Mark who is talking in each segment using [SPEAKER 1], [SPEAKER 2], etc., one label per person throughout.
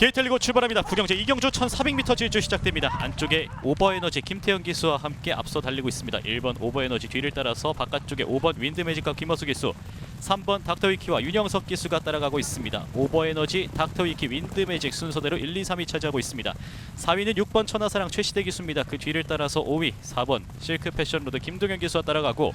[SPEAKER 1] 게이트 열리고 출발합니다. 구경제 이경주 1400m 질주 시작됩니다. 안쪽에 오버에너지 김태현 기수와 함께 앞서 달리고 있습니다. 1번 오버에너지 뒤를 따라서 바깥쪽에 5번 윈드매직과 김어수 기수 3번 닥터위키와 윤영석 기수가 따라가고 있습니다. 오버에너지 닥터위키 윈드매직 순서대로 1, 2, 3위 차지하고 있습니다. 4위는 6번 천하사랑 최시대 기수입니다. 그 뒤를 따라서 5위 4번 실크 패션로드 김동현 기수가 따라가고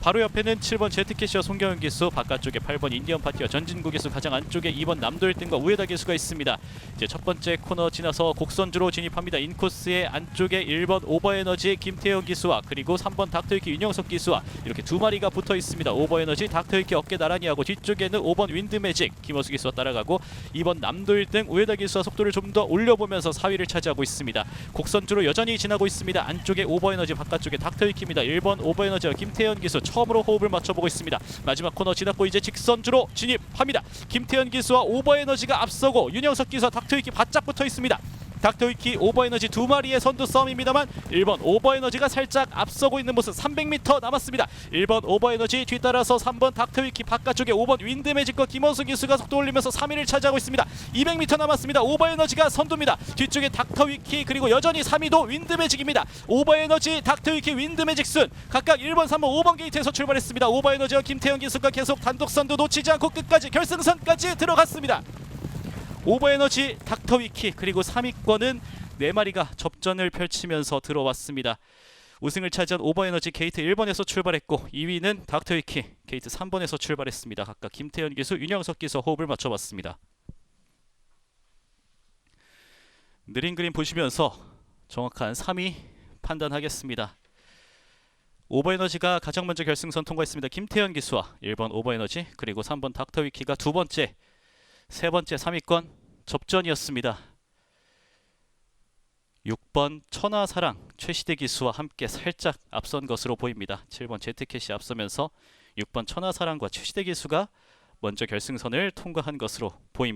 [SPEAKER 1] 바로 옆에는 7번 제트캐시와 송경현 기수, 바깥쪽에 8번 인디언 파티와 전진구 기수, 가장 안쪽에 2번 남도 1등과 우에다 기수가 있습니다. 이제 첫 번째 코너 지나서 곡선주로 진입합니다. 인코스의 안쪽에 1번 오버에너지 김태형 기수와 그리고 3번 닥터위키 윤영석 기수와 이렇게 두 마리가 붙어 있습니다. 오버에너지 닥터위키 어깨 나란히 하고 뒤쪽에는 5번 윈드매직 김호수 기수와 따라가고 2번 남도 1등 우에다 기수와 속도를 좀 더 올려보면서 4위를 차지하고 있습니다. 곡선주로 여전히 지나고 있습니다. 안쪽에 오버에너지 바깥쪽에 닥터위키입니다. 1번 오버에너지와 김태현 기수 처음으로 호흡을 맞춰보고 있습니다. 마지막 코너 지났고 이제 직선주로 진입합니다. 김태현 기수와 오버에너지가 앞서고 윤영석 기수와 닥터위키 바짝 붙어 있습니다. 닥터위키 오버에너지 두 마리의 선두 싸움입니다만 1번 오버에너지가 살짝 앞서고 있는 모습 300m 남았습니다. 1번 오버에너지 뒤따라서 3번 닥터위키 바깥쪽에 5번 윈드매직과 김원수 기수가 속도 올리면서 3위를 차지하고 있습니다. 200m 남았습니다. 오버에너지가 선두입니다. 뒤쪽에 닥터위키 그리고 여전히 3위도 윈드매직입니다. 오버에너지 닥터위키 윈드매직 순 각각 1번, 3번, 5번 게이트에서 출발했습니다. 오버에너지와 김태형 기수가 계속 단독 선두 놓치지 않고 끝까지 결승선까지 들어갔습니다. 오버에너지 닥터위키 그리고 3위권은 네 마리가 접전을 펼치면서 들어왔습니다. 우승을 차지한 오버에너지 게이트 1번에서 출발했고 2위는 닥터위키 게이트 3번에서 출발했습니다. 각각 김태현 기수, 윤영석 기수 호흡을 맞춰봤습니다. 느린 그림 보시면서 정확한 3위 판단하겠습니다. 오버에너지가 가장 먼저 결승선 통과했습니다. 김태현 기수와 1번 오버에너지 그리고 3번 닥터위키가 두 번째 세 번째 3위권 접전이었습니다. 6번 천하사랑 최시대 기수와 함께 살짝 앞선 것으로 보입니다. 7번 제트캣이 앞서면서 6번 천하사랑과 최시대 기수가 먼저 결승선을 통과한 것으로 보입니다.